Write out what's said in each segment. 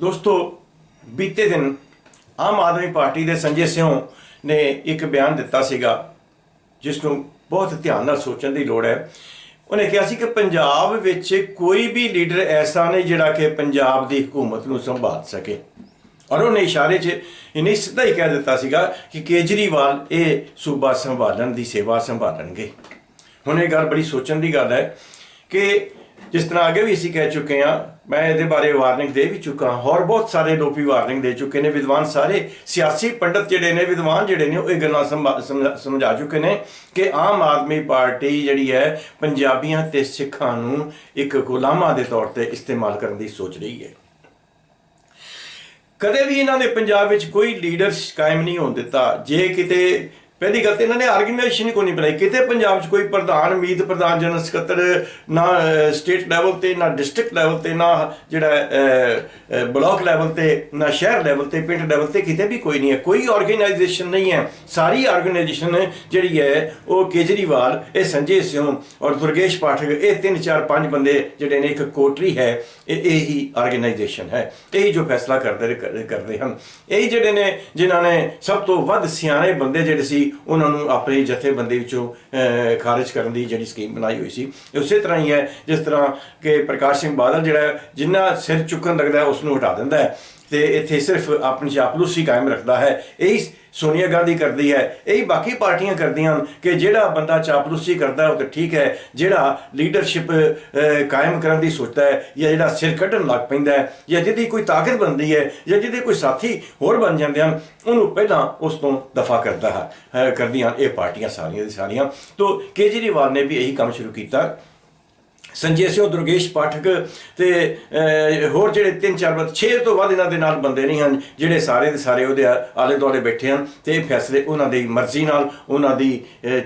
ਦੋਸਤੋ, ਬੀਤੇ ਦਿਨ ਆਮ ਆਦਮੀ ਪਾਰਟੀ ਦੇ ਸੰਜੇ ਸਿਉ ਨੇ ਇੱਕ ਬਿਆਨ ਦਿੱਤਾ ਸੀਗਾ, ਜਿਸ ਨੂੰ ਬਹੁਤ ਧਿਆਨ ਨਾਲ ਸੋਚਣ ਦੀ ਲੋੜ ਹੈ। ਉਹਨੇ ਕਿਹਾ ਸੀ ਕਿ ਪੰਜਾਬ ਵਿੱਚ ਕੋਈ ਵੀ ਲੀਡਰ ਐਸਾ ਨਹੀਂ ਜਿਹੜਾ ਕਿ ਪੰਜਾਬ ਦੀ ਹਕੂਮਤ ਨੂੰ ਸੰਭਾਲ ਸਕੇ। ਔਰ ਉਹਨੇ ਇਸ਼ਾਰੇ 'ਚ ਇਹਨੇ ਸਿੱਧਾ ਹੀ ਕਹਿ ਦਿੱਤਾ ਸੀਗਾ ਕਿ ਕੇਜਰੀਵਾਲ ਇਹ ਸੂਬਾ ਸੰਭਾਲਣ ਦੀ ਸੇਵਾ ਸੰਭਾਲਣਗੇ। ਹੁਣ ਇਹ ਗੱਲ ਬੜੀ ਸੋਚਣ ਦੀ ਗੱਲ ਹੈ ਕਿ ਜਿਸ ਤਰ੍ਹਾਂ ਅੱਗੇ ਵੀ ਅਸੀਂ ਕਹਿ ਚੁੱਕੇ ਹਾਂ, ਮੈਂ ਇਹਦੇ ਬਾਰੇ ਵਾਰਨਿੰਗ ਦੇ ਵੀ ਚੁੱਕਾ ਹਾਂ। ਹੋਰ ਬਹੁਤ ਸਾਰੇ ਲੋਕ ਵਾਰਨਿੰਗ ਦੇ ਚੁੱਕੇ ਨੇ। ਵਿਦਵਾਨ ਸਾਰੇ ਸਿਆਸੀ ਪੰਡਤ ਜਿਹੜੇ ਨੇ, ਵਿਦਵਾਨ ਜਿਹੜੇ ਨੇ, ਉਹ ਇਹ ਗੱਲਾਂ ਸੰਭਾ- ਸਮਝਾ ਸਮਝਾ ਚੁੱਕੇ ਨੇ ਕਿ ਆਮ ਆਦਮੀ ਪਾਰਟੀ ਜਿਹੜੀ ਹੈ, ਪੰਜਾਬੀਆਂ ਤੇ ਸਿੱਖਾਂ ਨੂੰ ਇੱਕ ਗੁਲਾਮਾਂ ਦੇ ਤੌਰ ਤੇ ਇਸਤੇਮਾਲ ਕਰਨ ਦੀ ਸੋਚ ਰਹੀ ਹੈ। ਕਦੇ ਵੀ ਇਹਨਾਂ ਨੇ ਪੰਜਾਬ ਵਿੱਚ ਕੋਈ ਲੀਡਰ ਕਾਇਮ ਨਹੀਂ ਹੋਣ ਦਿੱਤਾ। ਜੇ ਕਿਤੇ ਪਹਿਲੀ ਗੱਲ ਤੇ ਇਹਨਾਂ ਨੇ ਆਰਗੇਨਾਈਜੇਸ਼ਨ ਕੋਈ ਨਹੀਂ ਬਣਾਈ। ਕਿਤੇ ਪੰਜਾਬ 'ਚ ਕੋਈ ਪ੍ਰਧਾਨ, ਮੀਤ ਪ੍ਰਧਾਨ, ਜਨਰਲ ਸਕੱਤਰ, ਨਾ ਸਟੇਟ ਲੈਵਲ ਤੇ, ਨਾ ਡਿਸਟ੍ਰਿਕਟ ਲੈਵਲ ਤੇ, ਨਾ ਜਿਹੜਾ ਬਲਾਕ ਲੈਵਲ ਤੇ, ਨਾ ਸ਼ਹਿਰ ਲੈਵਲ ਤੇ, ਪਿੰਡ ਲੈਵਲ ਤੇ ਕਿਤੇ ਵੀ ਕੋਈ ਨਹੀਂ ਹੈ। ਕੋਈ ਆਰਗੇਨਾਈਜੇਸ਼ਨ ਨਹੀਂ ਹੈ। ਸਾਰੀ ਆਰਗੇਨਾਈਜੇਸ਼ਨ ਜਿਹੜੀ ਹੈ, ਉਹ ਕੇਜਰੀਵਾਲ, ਇਹ ਸੰਜੇ ਸਿਉ ਔਰ ਦੁਰਗੇਸ਼ ਪਾਠਕ, ਇਹ ਤਿੰਨ, ਚਾਰ, ਪੰਜ ਬੰਦੇ ਜਿਹੜੇ ਨੇ, ਇੱਕ ਕੋਟਰੀ ਹੈ, ਇਹ ਇਹ ਹੀ ਆਰਗੇਨਾਈਜੇਸ਼ਨ ਹੈ। ਇਹ ਜੋ ਫੈਸਲਾ ਕਰਦੇ ਕਰਦੇ ਹਨ। ਇਹ ਜਿਹੜੇ ਨੇ, ਜਿਨ੍ਹਾਂ ਨੇ ਸਭ ਤੋਂ ਵੱਧ ਸਿਆਣੇ ਬੰਦੇ ਜਿਹੜੇ ਸੀ ਉਹਨਾਂ ਨੂੰ ਆਪਣੇ ਜਥੇਬੰਦੀ ਵਿੱਚੋਂ ਖਾਰਜ ਕਰਨ ਦੀ ਜਿਹੜੀ ਸਕੀਮ ਬਣਾਈ ਹੋਈ ਸੀ। ਉਸੇ ਤਰ੍ਹਾਂ ਹੀ ਹੈ, ਜਿਸ ਤਰ੍ਹਾਂ ਕਿ ਪ੍ਰਕਾਸ਼ ਸਿੰਘ ਬਾਦਲ ਜਿਹੜਾ ਜਿੰਨਾ ਸਿਰ ਚੁੱਕਣ ਲੱਗਦਾ ਹੈ ਉਸ ਨੂੰ ਹਟਾ ਦਿੰਦਾ ਹੈ। ਤੇ ਇੱਥੇ ਸਿਰਫ ਆਪਣੀ ਚਾਪਲੂਸੀ ਕਾਇਮ ਰੱਖਦਾ ਹੈ। ਇਹੀ ਸੋਨੀਆ ਗਾਂਧੀ ਕਰਦੀ ਹੈ। ਇਹੀ ਬਾਕੀ ਪਾਰਟੀਆਂ ਕਰਦੀਆਂ ਹਨ ਕਿ ਜਿਹੜਾ ਬੰਦਾ ਚਾਪਲੂਸੀ ਕਰਦਾ ਉਹ ਤਾਂ ਠੀਕ ਹੈ। ਜਿਹੜਾ ਲੀਡਰਸ਼ਿਪ ਕਾਇਮ ਕਰਨ ਦੀ ਸੋਚਦਾ ਹੈ ਜਾਂ ਜਿਹੜਾ ਸਿਰ ਕੱਢਣ ਲੱਗ ਪੈਂਦਾ ਹੈ ਜਾਂ ਜਿਹਦੀ ਕੋਈ ਤਾਕਤ ਬਣਦੀ ਹੈ ਜਾਂ ਜਿਹਦੇ ਕੋਈ ਸਾਥੀ ਹੋਰ ਬਣ ਜਾਂਦੇ ਹਨ, ਉਹਨੂੰ ਪਹਿਲਾਂ ਉਸ ਤੋਂ ਦਫਾ ਕਰਦਾ ਹੈ। ਹੈ ਕਰਦੀਆਂ ਇਹ ਪਾਰਟੀਆਂ ਸਾਰੀਆਂ ਦੀ ਸਾਰੀਆਂ। ਤੋਂ ਕੇਜਰੀਵਾਲ ਨੇ ਵੀ ਇਹੀ ਕੰਮ ਸ਼ੁਰੂ ਕੀਤਾ। ਸੰਜੇ ਸਿੰਘ ਦੁਰਗੇਸ਼ ਪਾਠਕ ਤੇ ਹੋਰ ਜਿਹੜੇ ਤਿੰਨ, ਚਾਰ ਬੰਦੇ 6 ਤੋਂ ਵੱਧ ਇਹਨਾਂ ਦੇ ਨਾਲ ਬੰਦੇ ਨਹੀਂ ਹਨ, ਜਿਹੜੇ ਸਾਰੇ ਦੇ ਸਾਰੇ ਉਹਦੇ ਆਲੇ ਦੁਆਲੇ ਬੈਠੇ ਹਨ ਤੇ ਇਹ ਫੈਸਲੇ ਉਹਨਾਂ ਦੀ ਮਰਜ਼ੀ ਨਾਲ, ਉਹਨਾਂ ਦੀ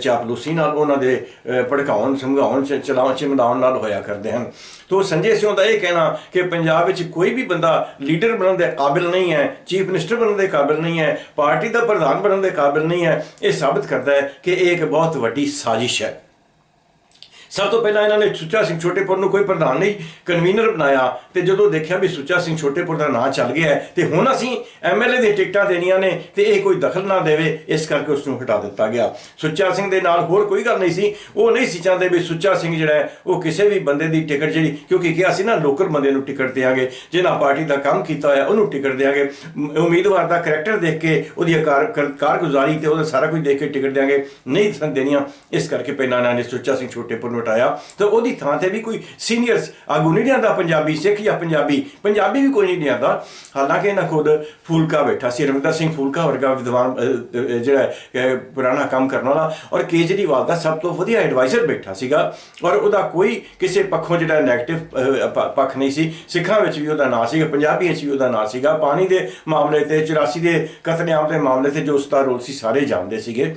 ਚਾਪਲੂਸੀ ਨਾਲ, ਉਹਨਾਂ ਦੇ ਭੜਕਾਉਣ, ਸਮਝਾਉਣ ਚਲਾਉਣ ਚਿਮਲਾਉਣ ਨਾਲ ਹੋਇਆ ਕਰਦੇ ਹਨ। ਤੋਂ ਸੰਜੇ ਸਿੰਘ ਦਾ ਇਹ ਕਹਿਣਾ ਕਿ ਪੰਜਾਬ ਵਿੱਚ ਕੋਈ ਵੀ ਬੰਦਾ ਲੀਡਰ ਬਣਨ ਦੇ ਕਾਬਿਲ ਨਹੀਂ ਹੈ, ਚੀਫ ਮਿਨਿਸਟਰ ਬਣਨ ਦੇ ਕਾਬਿਲ ਨਹੀਂ ਹੈ, ਪਾਰਟੀ ਦਾ ਪ੍ਰਧਾਨ ਬਣਨ ਦੇ ਕਾਬਿਲ ਨਹੀਂ ਹੈ, ਇਹ ਸਾਬਤ ਕਰਦਾ ਹੈ ਕਿ ਇਹ ਇੱਕ ਬਹੁਤ ਵੱਡੀ ਸਾਜ਼ਿਸ਼ ਹੈ। ਸਭ ਤੋਂ ਪਹਿਲਾਂ ਇਹਨਾਂ ਨੇ ਸੁੱਚਾ ਸਿੰਘ ਛੋਟੇਪੁਰ ਨੂੰ ਕੋਈ ਪ੍ਰਧਾਨ ਨਹੀਂ ਕਨਵੀਨਰ ਬਣਾਇਆ ਤੇ ਜਦੋਂ ਦੇਖਿਆ ਵੀ ਸੁੱਚਾ ਸਿੰਘ ਛੋਟੇਪੁਰ ਦਾ ਨਾਂ ਚੱਲ ਗਿਆ ਹੈ ਤੇ ਹੁਣ ਅਸੀਂ ਐਮਐਲਏ ਦੀ ਟਿਕਟਾਂ ਦੇਣੀਆਂ ਨੇ ਤੇ ਇਹ ਕੋਈ ਦਖਲ ਨਾ ਦੇਵੇ, ਇਸ ਕਰਕੇ ਉਸ ਨੂੰ ਹਟਾ ਦਿੱਤਾ ਗਿਆ। ਸੁੱਚਾ ਸਿੰਘ ਦੇ ਨਾਲ ਹੋਰ ਕੋਈ ਗੱਲ ਨਹੀਂ ਸੀ। ਉਹ ਨਹੀਂ ਸੀ ਚਾਹੁੰਦੇ ਵੀ ਸੁੱਚਾ ਸਿੰਘ ਜਿਹੜਾ ਉਹ ਕਿਸੇ ਵੀ ਬੰਦੇ ਦੀ ਟਿਕਟ ਜਿਹੜੀ, ਕਿਉਂਕਿ ਕਿਹਾ ਸੀ ਨਾ, ਲੋਕਲ ਬੰਦੇ ਨੂੰ ਟਿਕਟ ਦੇਾਂਗੇ ਜਿਹਨਾਂ ਪਾਰਟੀ ਦਾ ਕੰਮ ਕੀਤਾ ਹੋਇਆ, ਉਹਨੂੰ ਟਿਕਟ ਦੇਾਂਗੇ ਉਮੀਦਵਾਰ ਦਾ ਕਰੈਕਟਰ ਦੇਖ ਕੇ ਉਹਦੀ ਕਾਰਗੁਜ਼ਾਰੀ ਤੇ ਉਹਦਾ ਸਾਰਾ ਕੁਝ ਦੇਖ ਕੇ ਟਿਕਟ ਦੇਾਂਗੇ ਨਹੀਂ ਦੇਣੀਆਂ, ਇਸ ਕਰਕੇ ਪਹਿਲਾਂ ਇਹਨਾਂ ਨੇ ਸੁੱਚਾ ਸਿੰਘ ਛੋਟੇਪੁਰ ਨੂੰ ਹਟਾਇਆ ਤਾਂ ਉਹਦੀ ਥਾਂ ਤੇ ਵੀ ਕੋਈ ਸੀਨੀਅਰ ਆਗੂ ਨਹੀਂ ਲਿਆਂਦਾ ਪੰਜਾਬੀ ਸਿੱਖ ਜਾਂ ਪੰਜਾਬੀ? ਪੰਜਾਬੀ ਵੀ ਕੋਈ ਨਹੀਂ ਲਿਆਂਦਾ। ਹਾਲਾਂਕਿ ਇਹਨਾਂ ਖੁਦ ਫੂਲਕਾ ਬੈਠਾ ਸੀ, ਰਵਿੰਦਰ ਸਿੰਘ ਫੂਲਕਾ ਵਰਗਾ ਵਿਦਵਾਨ ਜਿਹੜਾ ਪੁਰਾਣਾ ਕੰਮ ਕਰਨ ਵਾਲਾ। ਔਰ ਕੇਜਰੀਵਾਲ ਦਾ ਸਭ ਤੋਂ ਵਧੀਆ ਐਡਵਾਈਜ਼ਰ ਬੈਠਾ ਸੀਗਾ। ਔਰ ਉਹਦਾ ਕੋਈ ਕਿਸੇ ਪੱਖੋਂ ਜਿਹੜਾ ਨੈਗੇਟਿਵ ਪੱਖ ਨਹੀਂ ਸੀ। ਸਿੱਖਾਂ ਵਿੱਚ ਵੀ ਉਹਦਾ ਨਾਂ ਸੀਗਾ, ਪੰਜਾਬੀਆਂ ਵਿੱਚ ਵੀ ਉਹਦਾ ਨਾਂ ਸੀਗਾ। ਪਾਣੀ ਦੇ ਮਾਮਲੇ ਤੇ 84 ਦੇ ਕਤਲੇਆਮ ਦੇ ਮਾਮਲੇ ਤੇ ਜੋ ਉਸਦਾ ਰੋਲ ਸੀ, ਸਾਰੇ ਜਾਣਦੇ ਸੀਗੇ।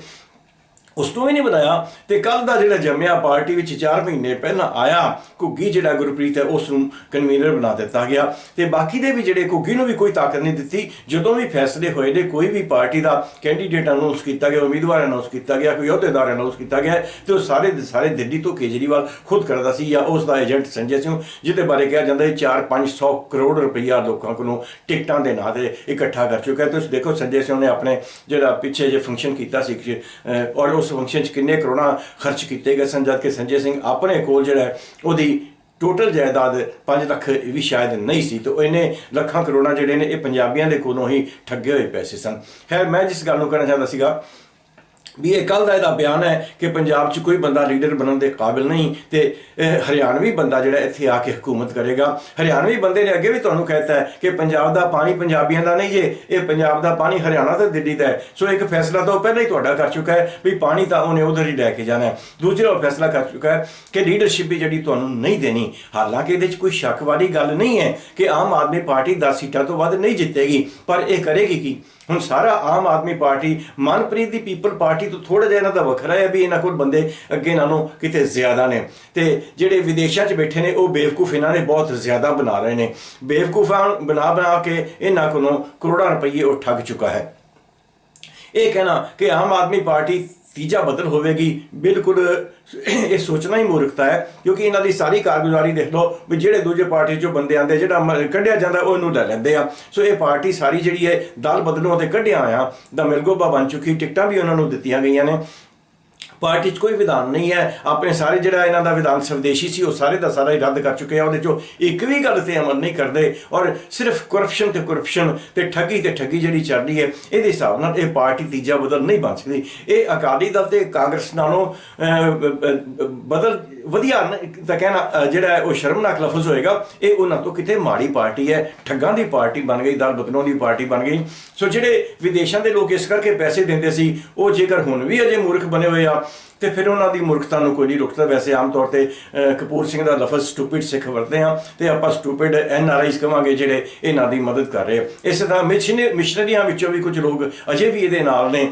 ਉਸ ਤੋਂ ਵੀ ਨਹੀਂ ਬਣਾਇਆ। ਤੇ ਕੱਲ ਦਾ ਜਿਹੜਾ ਜੰਮਿਆ ਪਾਰਟੀ ਵਿੱਚ 4 ਮਹੀਨੇ ਪਹਿਲਾਂ ਆਇਆ, ਘੁੱਗੀ ਜਿਹੜਾ ਗੁਰਪ੍ਰੀਤ ਹੈ, ਉਸ ਨੂੰ ਕਨਵੀਨਰ ਬਣਾ ਦਿੱਤਾ ਗਿਆ। ਤੇ ਬਾਕੀ ਦੇ ਵੀ ਜਿਹੜੇ ਘੁੱਗੀ ਨੂੰ ਵੀ ਕੋਈ ਤਾਕਤ ਨਹੀਂ ਦਿੱਤੀ। ਜਦੋਂ ਵੀ ਫੈਸਲੇ ਹੋਏ ਨੇ, ਕੋਈ ਵੀ ਪਾਰਟੀ ਦਾ ਕੈਂਡੀਡੇਟ ਅਨਾਉਂਸ ਕੀਤਾ ਗਿਆ, ਉਮੀਦਵਾਰ ਅਨਾਉਂਸ ਕੀਤਾ ਗਿਆ, ਕੋਈ ਅਹੁਦੇਦਾਰ ਅਨਾਉਂਸ ਕੀਤਾ ਗਿਆ, ਤੇ ਉਹ ਸਾਰੇ ਦੇ ਸਾਰੇ ਦਿੱਲੀ ਤੋਂ ਕੇਜਰੀਵਾਲ ਖੁਦ ਕਰਦਾ ਸੀ ਜਾਂ ਉਸ ਦਾ ਏਜੰਟ ਸੰਜੇ ਸਿੰਘ, ਜਿਹਦੇ ਬਾਰੇ ਕਿਹਾ ਜਾਂਦਾ ਹੈ 4-500 ਕਰੋੜ ਰੁਪਈਆ ਲੋਕਾਂ ਕੋਲੋਂ ਟਿਕਟਾਂ ਦੇ ਨਾਂ ਤੇ ਇਕੱਠਾ ਕਰ ਚੁੱਕਾ ਹੈ ਤੁਸੀਂ ਦੇਖੋ, ਸੰਜੇ ਸਿੰਘ ਨੇ ਆਪਣੇ ਜਿਹੜਾ ਪਿੱਛੇ ਜੇ ਫੰਕਸ਼ਨ ਕੀਤਾ ਸੀ ਔਰ ਉਸ ਉਸ ਫੰਕਸ਼ਨ 'ਚ ਕਿੰਨੇ ਕਰੋੜਾਂ ਖਰਚ ਕੀਤੇ ਗਏ ਸਨ ਜਦ ਕਿ ਸੰਜੇ ਸਿੰਘ ਆਪਣੇ ਕੋਲ ਜਿਹੜਾ ਹੈ, ਉਹਦੀ ਟੋਟਲ ਜਾਇਦਾਦ 5 ਲੱਖ ਵੀ ਸ਼ਾਇਦ ਨਹੀਂ ਸੀ ਤੇ ਇਹਨੇ ਲੱਖਾਂ ਕਰੋੜਾਂ ਜਿਹੜੇ ਨੇ ਇਹ ਪੰਜਾਬੀਆਂ ਦੇ ਕੋਲੋਂ ਹੀ ਠੱਗੇ ਹੋਏ ਪੈਸੇ ਸਨ। ਖੈਰ ਮੈਂ ਜਿਸ ਗੱਲ ਨੂੰ ਕਹਿਣਾ ਚਾਹੁੰਦਾ ਸੀਗਾ ਵੀ ਇਹ ਕੱਲ ਦਾ ਇਹਦਾ ਬਿਆਨ ਹੈ ਕਿ ਪੰਜਾਬ 'ਚ ਕੋਈ ਬੰਦਾ ਲੀਡਰ ਬਣਨ ਦੇ ਕਾਬਿਲ ਨਹੀਂ ਤੇ, ਇਹ ਹਰਿਆਣਵੀ ਬੰਦਾ ਜਿਹੜਾ ਇੱਥੇ ਆ ਕੇ ਹਕੂਮਤ ਕਰੇਗਾ। ਹਰਿਆਣਵੀ ਬੰਦੇ ਨੇ ਅੱਗੇ ਵੀ ਤੁਹਾਨੂੰ ਕਹਿਤਾ ਹੈ ਕਿ ਪੰਜਾਬ ਦਾ ਪਾਣੀ ਪੰਜਾਬੀਆਂ ਦਾ ਨਹੀਂ ਜੇ, ਇਹ ਪੰਜਾਬ ਦਾ ਪਾਣੀ ਹਰਿਆਣਾ ਤੇ ਦਿੱਲੀ ਦਾ ਹੈ। ਸੋ ਇੱਕ ਫੈਸਲਾ ਤਾਂ ਉਹ ਪਹਿਲਾਂ ਹੀ ਤੁਹਾਡਾ ਕਰ ਚੁੱਕਾ ਹੈ ਵੀ ਪਾਣੀ ਤਾਂ ਉਹਨੇ ਉਧਰ ਹੀ ਲੈ ਕੇ ਜਾਣਾ ਹੈ। ਦੂਜਾ ਉਹ ਫੈਸਲਾ ਕਰ ਚੁੱਕਾ ਹੈ ਕਿ ਲੀਡਰਸ਼ਿਪ ਵੀ ਜਿਹੜੀ ਤੁਹਾਨੂੰ ਨਹੀਂ ਦੇਣੀ, ਹਾਲਾਂਕਿ ਇਹਦੇ 'ਚ ਕੋਈ ਸ਼ੱਕ ਵਾਲੀ ਗੱਲ ਨਹੀਂ ਹੈ ਕਿ ਆਮ ਆਦਮੀ ਪਾਰਟੀ 10 ਸੀਟਾਂ ਤੋਂ ਵੱਧ ਨਹੀਂ ਜਿੱਤੇਗੀ, ਪਰ ਇਹ ਕਰੇਗੀ ਕੀ? ਹੁਣ ਸਾਰਾ ਆਮ ਆਦਮੀ ਪਾਰਟੀ, ਮਨਪ੍ਰੀਤ ਦੀ ਪੀਪਲ ਪਾਰਟੀ ਤੋਂ ਥੋੜਾ ਜਿਹਾ ਇਹਨਾਂ ਦਾ ਵੱਖਰਾ ਹੈ ਵੀ ਇਹਨਾਂ ਕੋਲ ਬੰਦੇ ਅੱਗੇ ਨਾਲੋਂ ਕਿਤੇ ਜ਼ਿਆਦਾ ਨੇ। ਤੇ ਜਿਹੜੇ ਵਿਦੇਸ਼ਾਂ 'ਚ ਬੈਠੇ ਨੇ, ਉਹ ਬੇਵਕੂਫ ਇਹਨਾਂ ਨੇ ਬਹੁਤ ਜ਼ਿਆਦਾ ਬਣਾ ਰਹੇ ਨੇ। ਬੇਵਕੂਫਾਂ ਬਣਾ ਬਣਾ ਕੇ ਇਹਨਾਂ ਕੋਲੋਂ ਕਰੋੜਾਂ ਰੁਪਏ ਉਹ ਠੱਗ ਚੁੱਕਾ ਹੈ। ਇਹ ਕਹਿਣਾ ਕਿ ਆਮ ਆਦਮੀ ਪਾਰਟੀ ਤੀਜਾ ਬਦਲ ਹੋਵੇਗੀ। ਬਿਲਕੁਲ, ਇਹ ਸੋਚਣਾ ਹੀ ਮੂਰਖਤਾ ਹੈ, ਕਿਉਂਕਿ ਇਹਨਾਂ ਦੀ ਸਾਰੀ ਕਾਰਗੁਜ਼ਾਰੀ ਦੇਖ ਲਓ ਵੀ ਜਿਹੜੇ ਦੂਜੇ ਪਾਰਟੀ ਚੋਂ ਬੰਦੇ ਆਂਦੇ ਜਿਹੜਾ ਮ- ਕੱਢਿਆ ਜਾਂਦਾ, ਉਹ ਇਹਨੂੰ ਲੈ ਲੈਂਦੇ ਆ। ਸੋ ਇਹ ਪਾਰਟੀ ਸਾਰੀ ਜਿਹੜੀ ਹੈ, ਦਲ ਬਦਲੋਂ ਤੇ ਕੱਢਿਆ ਆ ਦਾ ਮਿਲਗੋਬਾ ਬਣ ਚੁੱਕੀ, ਟਿਕਟਾਂ ਵੀ ਉਹਨਾਂ ਨੂੰ ਦਿੱਤੀਆਂ ਗਈਆਂ ਨੇ। ਪਾਰਟੀ 'ਚ ਕੋਈ ਵਿਧਾਨ ਨਹੀਂ ਹੈ। ਆਪਣੇ ਸਾਰੇ ਜਿਹੜਾ ਇਹਨਾਂ ਦਾ ਵਿਧਾਨ ਸਵਦੇਸ਼ੀ ਸੀ, ਉਹ ਸਾਰੇ ਦਾ ਸਾਰਾ ਹੀ ਰੱਦ ਕਰ ਚੁੱਕੇ ਆ ਉਹਦੇ 'ਚੋਂ ਇੱਕ ਵੀ ਗੱਲ ਤੇ ਅਮਲ ਨਹੀਂ ਕਰਦੇ ਔਰ ਸਿਰਫ ਕਰਪਸ਼ਨ ਤੇ ਕਰਪਸ਼ਨ ਤੇ ਠੱਗੀ ਤੇ ਠੱਗੀ ਜਿਹੜੀ ਚੱਲ ਰਹੀ ਹੈ, ਇਹਦੇ ਹਿਸਾਬ ਨਾਲ ਇਹ ਪਾਰਟੀ ਤੀਜਾ ਬਦਲ ਨਹੀਂ ਬਣ ਸਕਦੀ। ਇਹ ਅਕਾਲੀ ਦਲ ਤੇ ਕਾਂਗਰਸ ਨਾਲੋਂ ਬਦਲ ਵਧੀਆ ਨ- ਤਾਂ ਕਹਿਣਾ ਜਿਹੜਾ ਉਹ ਸ਼ਰਮਨਾਕ ਲਫ਼ਜ਼ ਹੋਏਗਾ। ਇਹ ਉਹਨਾਂ ਤੋਂ ਕਿਤੇ ਮਾੜੀ ਪਾਰਟੀ ਹੈ, ਠੱਗਾਂ ਦੀ ਪਾਰਟੀ ਬਣ ਗਈ, ਦਲ ਬਦਲੋਂ ਦੀ ਪਾਰਟੀ ਬਣ ਗਈ। ਸੋ ਜਿਹੜੇ ਵਿਦੇਸ਼ਾਂ ਦੇ ਲੋਕ ਇਸ ਕਰਕੇ ਪੈਸੇ ਦਿੰਦੇ ਸੀ, ਉਹ ਜੇਕਰ ਹੁਣ ਵੀ ਅਜੇ ਮੂਰਖ ਬਣੇ ਹੋਏ ਆ, ਤੇ ਫਿਰ ਉਹਨਾਂ ਦੀ ਮੂਰਖਤਾ ਨੂੰ ਕੋਈ ਨਹੀਂ ਰੁਕਦਾ। ਵੈਸੇ ਆਮ ਤੌਰ ਤੇ ਕਪੂਰ ਸਿੰਘ ਦਾ ਲਫ਼ਜ਼ ਸਟੂਪਿਡ ਸਿੱਖ ਵਰਤੇ ਆ ਤੇ ਆਪਾਂ ਸਟੂਪਿਡ ਐਨ ਆਰ ਆਈਜ਼ ਕਵਾਂਗੇ, ਜਿਹੜੇ ਇਹਨਾਂ ਦੀ ਮਦਦ ਕਰ ਰਹੇ ਆ। ਇਸੇ ਤਰ੍ਹਾਂ ਮਿਸ਼ਨਰੀ ਮਿਸ਼ਨਰੀਆਂ ਵਿੱਚੋਂ ਵੀ ਕੁਝ ਲੋਕ ਅਜੇ ਵੀ ਇਹਦੇ ਨਾਲ ਨੇ।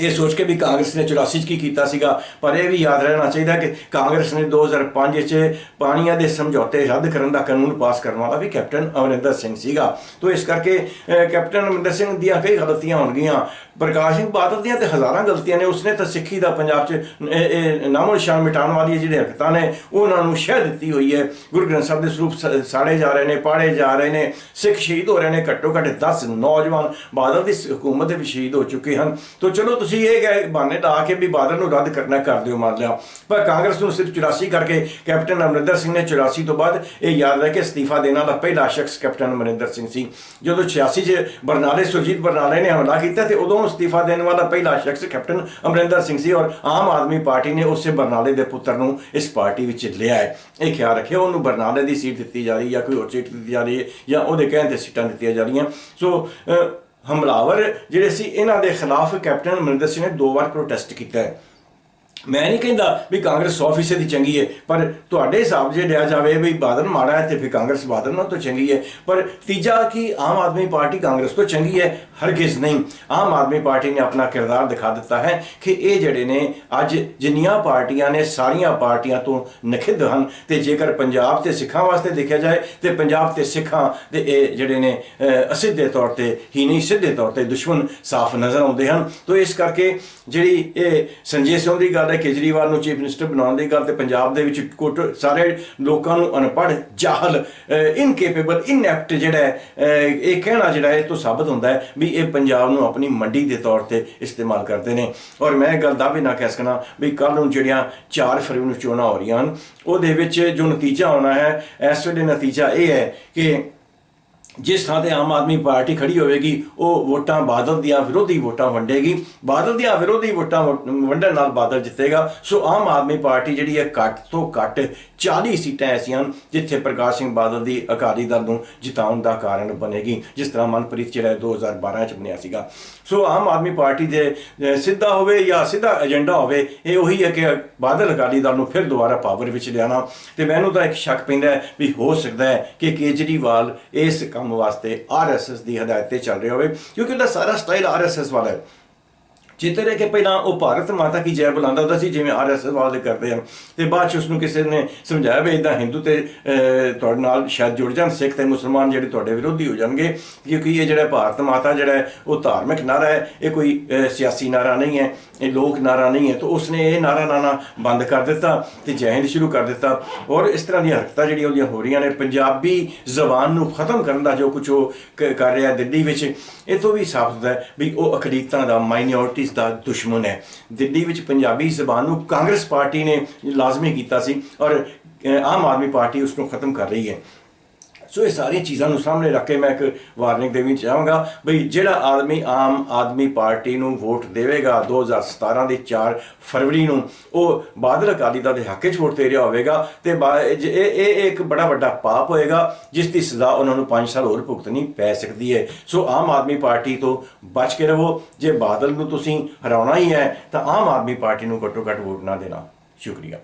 ਇਹ ਸੋਚ ਕੇ ਵੀ ਕਾਂਗਰਸ ਨੇ 84 ਚ ਕੀ ਕੀਤਾ ਸੀਗਾ, ਪਰ ਇਹ ਵੀ ਯਾਦ ਰਹਿਣਾ ਚਾਹੀਦਾ ਕਿ ਕਾਂਗਰਸ ਨੇ 2005 ਚ ਪਾਣੀਆਂ ਦੇ ਸਮਝੌਤੇ ਰੱਦ ਕਰਨ ਦਾ ਕਾਨੂੰਨ ਪਾਸ ਕਰਨ ਵਾਲਾ ਵੀ ਕੈਪਟਨ ਅਮਰਿੰਦਰ ਸਿੰਘ ਸੀਗਾ। ਤੋਂ ਇਸ ਕਰਕੇ ਕੈਪਟਨ ਅਮਰਿੰਦਰ ਸਿੰਘ ਦੀਆਂ ਕਈ ਗਲਤੀਆਂ ਹੋਣਗੀਆਂ। ਪ੍ਰਕਾਸ਼ ਸਿੰਘ ਬਾਦਲ ਦੀਆਂ ਤੇ ਹਜ਼ਾਰਾਂ ਗਲਤੀਆਂ ਨੇ, ਉਸਨੇ ਤਾਂ ਸਿੱਖੀ ਦਾ ਪੰਜਾਬ 'ਚ, ਇਹ- ਨਾਮੋ ਨਿਸ਼ਾਨ ਮਿਟਾਉਣ ਵਾਲੀ ਜਿਹੜੇ ਹਰਕਤਾਂ ਨੇ, ਉਹਨਾਂ ਨੂੰ ਸ਼ਹਿ ਦਿੱਤੀ ਹੋਈ ਹੈ। ਗੁਰੂ ਗ੍ਰੰਥ ਸਾਹਿਬ ਦੇ ਸਰੂਪ ਸ- ਸਾੜੇ ਜਾ ਰਹੇ ਨੇ, ਪਾੜੇ ਜਾ ਰਹੇ ਨੇ। ਸਿੱਖ ਸ਼ਹੀਦ ਹੋ ਰਹੇ ਨੇ, ਘੱਟੋ ਘੱਟ 10 ਨੌਜਵਾਨ ਬਾਦਲ ਦੀ ਹਕੂਮਤ ਦੇ ਵੀ ਸ਼ਹੀਦ ਹੋ ਚੁੱਕੇ ਹਨ। ਤੋਂ ਚਲੋ ਤੁਸੀਂ ਇਹ ਗਏ ਬਹਾਨੇ ਲਾ ਕੇ ਵੀ ਬਾਦਲ ਨੂੰ ਰੱਦ ਕਰਨਾ ਕਰ ਦਿਓ ਮੰਨ ਲਿਆ ਪਰ ਕਾਂਗਰਸ ਨੂੰ ਸਿਰਫ 84 ਕਰਕੇ ਕੈਪਟਨ ਅਮਰਿੰਦਰ ਸਿੰਘ ਨੇ 84 ਤੋਂ ਬਾਅਦ ਇਹ ਯਾਦ ਰੱਖੇ ਅਸਤੀਫਾ ਦੇਣ ਵਾਲਾ ਪਹਿਲਾ ਸ਼ਖਸ ਕੈਪਟਨ ਅਮਰਿੰਦਰ ਸਿੰਘ ਸੀ। ਜਦੋਂ 86 ਚ ਬਰਨਾਲੇ, ਸੁਰਜੀਤ ਬਰਨਾਲੇ ਨੇ ਹਮਲਾ ਕੀਤਾ ਤੇ ਉਦੋਂ ਅਸਤੀਫਾ ਦੇਣ ਵਾਲਾ ਪਹਿਲਾ ਸ਼ਖਸ ਕੈਪਟਨ ਅਮਰਿੰਦਰ ਸਿੰਘ ਸੀ ਔਰ ਆਮ ਆਦਮੀ ਪਾਰਟੀ ਨੇ ਉਸੇ ਬਰਨਾਲੇ ਦੇ ਪੁੱਤਰ ਨੂੰ ਇਸ ਪਾਰਟੀ ਵਿੱਚ ਲਿਆ ਹੈ। ਇਹ ਖਿਆਲ ਰੱਖਿਓ, ਉਹਨੂੰ ਬਰਨਾਲੇ ਦੀ ਸੀਟ ਦਿੱਤੀ ਜਾ ਰਹੀ ਜਾਂ ਕੋਈ ਹੋਰ ਸੀਟ ਦਿੱਤੀ ਜਾ ਰਹੀ ਹੈ ਜਾਂ ਉਹਦੇ ਕਹਿਣ ਤੇ ਸੀਟਾਂ ਦਿੱਤੀਆਂ ਜਾ ਰਹੀਆਂ। ਸੋ ਹਮਲਾਵਰ ਜਿਹੜੇ ਸੀ, ਇਹਨਾਂ ਦੇ ਖਿਲਾਫ ਕੈਪਟਨ ਅਮਰਿੰਦਰ ਸਿੰਘ ਨੇ ਦੋ ਵਾਰ ਪ੍ਰੋਟੈਸਟ ਕੀਤਾ ਹੈ। ਮੈਂ ਨਹੀਂ ਕਹਿੰਦਾ ਵੀ ਕਾਂਗਰਸ 100% ਦੀ ਚੰਗੀ ਹੈ, ਪਰ ਤੁਹਾਡੇ ਹਿਸਾਬ ਜੇ ਲਿਆ ਜਾਵੇ ਵੀ ਬਾਦਲ ਮਾੜਾ ਹੈ ਤੇ ਫਿਰ ਕਾਂਗਰਸ ਬਾਦਲ ਨਾਲ ਤੋਂ ਚੰਗੀ ਹੈ। ਪਰ ਤੀਜਾ ਕਿ ਆਮ ਆਦਮੀ ਪਾਰਟੀ ਕਾਂਗਰਸ ਤੋਂ ਚੰਗੀ ਹੈ, ਹਰਗਿਜ਼ ਨਹੀਂ। ਆਮ ਆਦਮੀ ਪਾਰਟੀ ਨੇ ਆਪਣਾ ਕਿਰਦਾਰ ਦਿਖਾ ਦਿੱਤਾ ਹੈ ਕਿ ਇਹ ਜਿਹੜੇ ਨੇ ਅੱਜ ਜਿੰਨੀਆਂ ਪਾਰਟੀਆਂ ਨੇ, ਸਾਰੀਆਂ ਪਾਰਟੀਆਂ ਤੋਂ ਨਖਿੱਧ ਹਨ ਤੇ ਜੇਕਰ ਪੰਜਾਬ ਤੇ ਸਿੱਖਾਂ ਵਾਸਤੇ ਦੇਖਿਆ ਜਾਏ ਤੇ ਪੰਜਾਬ ਤੇ ਸਿੱਖਾਂ ਦੇ ਇਹ ਜਿਹੜੇ ਨੇ ਅਸਿੱਧੇ ਤੌਰ ਤੇ ਹੀ ਨਹੀਂ, ਸਿੱਧੇ ਤੌਰ ਤੇ ਦੁਸ਼ਮਣ ਸਾਫ਼ ਨਜ਼ਰ ਆਉਂਦੇ ਹਨ। ਤੋਂ ਇਸ ਕਰਕੇ ਜਿਹੜੀ ਇਹ ਸੰਜੇ ਸਿੰਘ ਦੀ ਗੱਲ ਹੈ ਕੇਜਰੀਵਾਲ ਨੂੰ ਚੀਫ ਮਿਨਿਸਟਰ ਬਣਾਉਣ ਦੀ ਗੱਲ ਤੇ ਪੰਜਾਬ ਦੇ ਵਿੱਚ ਕੁੱਟ ਸਾਰੇ ਲੋਕਾਂ ਨੂੰ ਅਨਪੜ੍ਹ ਜਾਹਲ ਇਨਕੇਪੇਬਲ ਇਨਐਪਟ ਜਿਹੜਾ ਹੈ, ਇਹ ਕਹਿਣਾ ਜਿਹੜਾ ਇਹ ਤੋਂ ਸਾਬਤ ਹੁੰਦਾ ਹੈ ਵੀ ਇਹ ਪੰਜਾਬ ਨੂੰ ਆਪਣੀ ਮੰਡੀ ਦੇ ਤੌਰ ਤੇ ਇਸਤੇਮਾਲ ਕਰਦੇ ਨੇ। ਔਰ ਮੈਂ ਇਹ ਗੱਲ ਦਾ ਵੀ ਨਾ ਕਹਿ ਸਕਣਾ ਵੀ ਕੱਲ ਨੂੰ ਜਿਹੜੀਆਂ 4 ਫਰਵਰੀ ਨੂੰ ਚੋਣਾਂ ਹੋ ਰਹੀਆਂ ਹਨ ਉਹਦੇ ਵਿੱਚ ਜੋ ਨਤੀਜਾ ਆਉਣਾ ਹੈ ਇਸ ਵੇਲੇ ਨਤੀਜਾ ਇਹ ਹੈ ਕਿ ਜਿਸ ਥਾਂ ਤੇ ਆਮ ਆਦਮੀ ਪਾਰਟੀ ਖੜੀ ਹੋਵੇਗੀ, ਉਹ ਵੋਟਾਂ ਬਾਦਲ ਦੀਆਂ ਵਿਰੋਧੀ ਵੋਟਾਂ ਵੰਡੇਗੀ। ਬਾਦਲ ਦੀਆਂ ਵਿਰੋਧੀ ਵੋਟਾਂ ਵ- ਵੰਡਣ ਨਾਲ ਬਾਦਲ ਜਿੱਤੇਗਾ। ਸੋ ਆਮ ਆਦਮੀ ਪਾਰਟੀ ਜਿਹੜੀ ਹੈ ਘੱਟ ਤੋਂ ਘੱਟ 40 ਸੀਟਾਂ ਐਸੀਆਂ ਹਨ, ਜਿੱਥੇ ਪ੍ਰਕਾਸ਼ ਸਿੰਘ ਬਾਦਲ ਦੀ ਅਕਾਲੀ ਦਲ ਨੂੰ ਜਿਤਾਉਣ ਦਾ ਕਾਰਨ ਬਣੇਗੀ, ਜਿਸ ਤਰ੍ਹਾਂ ਮਨਪ੍ਰੀਤ ਜਿਹੜਾ ਹੈ 2012 ਚ ਬਣਿਆ ਸੀਗਾ। ਸੋ ਆਮ ਆਦਮੀ ਪਾਰਟੀ ਦੇ ਸਿੱਧਾ ਹੋਵੇ ਜਾਂ ਸਿੱਧਾ ਏਜੰਡਾ ਹੋਵੇ, ਇਹ ਉਹੀ ਹੈ ਕਿ ਬਾਦਲ ਅਕਾਲੀ ਦਲ ਨੂੰ ਫਿਰ ਦੁਬਾਰਾ ਪਾਵਰ ਵਿੱਚ ਲਿਆਣਾ ਤੇ ਮੈਨੂੰ ਤਾਂ ਇੱਕ ਸ਼ੱਕ ਪੈਂਦਾ ਵੀ ਹੋ ਸਕਦਾ ਹੈ ਕਿ ਕੇਜਰੀਵਾਲ ਇਸ ਕੰਮ ਵਾਸਤੇ ਆਰਐਸਐਸ ਦੀ ਹਦਾਇਤ ਤੇ ਚੱਲ ਰਿਹਾ ਹੋਵੇ, ਕਿਉਂਕਿ ਉਹਦਾ ਸਾਰਾ ਸਟਾਈਲ ਆਰਐਸਐਸ ਵਾਲਾ ਹੈ। ਚਿੱਤਰ ਹੈ ਕਿ ਪਹਿਲਾਂ ਉਹ ਭਾਰਤ ਮਾਤਾ ਕੀ ਜੈ ਬੁਲਾਉਂਦਾ ਹੁੰਦਾ ਸੀ, ਜਿਵੇਂ ਆਰਐਸਐਸ ਵਾਲੇ ਕਰਦੇ ਹਨ। ਤੇ ਬਾਅਦ ਚ ਉਸ ਨੂੰ ਕਿਸੇ ਨੇ ਸਮਝਾਇਆ ਵੀ ਇਦਾਂ ਹਿੰਦੂ ਤੇ ਤੁਹਾਡੇ ਨਾਲ ਸ਼ਾਇਦ ਜੁੜ ਜਾਣ, ਸਿੱਖ ਤੇ ਮੁਸਲਮਾਨ ਜਿਹੜੇ ਤੁਹਾਡੇ ਵਿਰੋਧੀ ਹੋ ਜਾਣਗੇ, ਕਿਉਂਕਿ ਇਹ ਜਿਹੜਾ ਭਾਰਤ ਮਾਤਾ ਜਿਹੜਾ ਉਹ ਧਾਰਮਿਕ ਨਾਰਾ ਹੈ, ਇਹ ਕੋਈ ਸਿਆਸੀ ਨਾਰਾ ਨਹੀਂ ਹੈ, ਇਹ ਲੋਕ ਨਾਰਾ ਨਹੀਂ ਹੈ। ਤਾਂ ਉਸਨੇ ਇਹ ਨਾਰਾ ਲਾਣਾ ਬੰਦ ਕਰ ਦਿੱਤਾ ਤੇ ਜੈ ਹਿੰਦ ਸ਼ੁਰੂ ਕਰ ਦਿੱਤਾ। ਔਰ ਇਸ ਤਰ੍ਹਾਂ ਦੀਆਂ ਹਰਕਤਾਂ ਜਿਹੜੀਆਂ ਉਹਦੀਆਂ ਹੋ ਰਹੀਆਂ ਨੇ, ਪੰਜਾਬੀ ਜ਼ਬਾਨ ਨੂੰ ਖਤਮ ਕਰਨ ਦਾ ਜੋ ਕੁਝ ਉਹ ਕ- ਕਰ ਰਿਹਾ ਦਿੱਲੀ ਵਿੱਚ, ਇਹ ਤੋਂ ਵੀ ਸਾਬਤ ਹੈ ਵੀ ਉਹ ਅਕਲੀਤਾਂ ਦਾ ਮਾਈਨੋਰਿਟੀਜ਼ ਦਾ ਦੁਸ਼ਮਣ ਹੈ। ਦਿੱਲੀ ਵਿੱਚ ਪੰਜਾਬੀ ਜ਼ਬਾਨ ਨੂੰ ਕਾਂਗਰਸ ਪਾਰਟੀ ਨੇ ਲਾਜ਼ਮੀ ਕੀਤਾ ਸੀ ਔਰ ਆਮ ਆਦਮੀ ਪਾਰਟੀ ਉਸ ਨੂੰ ਖਤਮ ਕਰ ਰਹੀ ਹੈ। ਸੋ ਇਹ ਸਾਰੀਆਂ ਚੀਜ਼ਾਂ ਨੂੰ ਸਾਹਮਣੇ ਰੱਖ ਕੇ ਮੈਂ ਇੱਕ ਵਾਰਨਿੰਗ ਦੇਣੀ ਚਾਹਾਂਗਾ ਬਈ ਜਿਹੜਾ ਆਦਮੀ, ਆਮ ਆਦਮੀ ਪਾਰਟੀ ਨੂੰ ਵੋਟ ਦੇਵੇਗਾ 2017 ਦੀ 4 ਫਰਵਰੀ ਨੂੰ, ਉਹ ਬਾਦਲ ਅਕਾਲੀ ਦਲ ਦੇ ਹੱਕ 'ਚ ਵੋਟ ਦੇ ਰਿਹਾ ਹੋਵੇਗਾ ਤੇ ਬਾ- ਇਹ ਇਹ ਇਹ ਇੱਕ ਬੜਾ ਵੱਡਾ ਪਾਪ ਹੋਏਗਾ, ਜਿਸ ਦੀ ਸਜ਼ਾ ਉਹਨਾਂ ਨੂੰ 5 ਸਾਲ ਹੋਰ ਭੁਗਤਣੀ ਪੈ ਸਕਦੀ ਹੈ। ਸੋ ਆਮ ਆਦਮੀ ਪਾਰਟੀ ਤੋਂ ਬਚ ਕੇ ਰਹੋ। ਜੇ ਬਾਦਲ ਨੂੰ ਤੁਸੀਂ ਹਰਾਉਣਾ ਹੀ ਹੈ, ਤਾਂ ਆਮ ਆਦਮੀ ਪਾਰਟੀ ਨੂੰ ਘੱਟੋ ਘੱਟ ਵੋਟ ਨਾ ਦੇਣਾ। ਸ਼ੁਕਰੀਆ।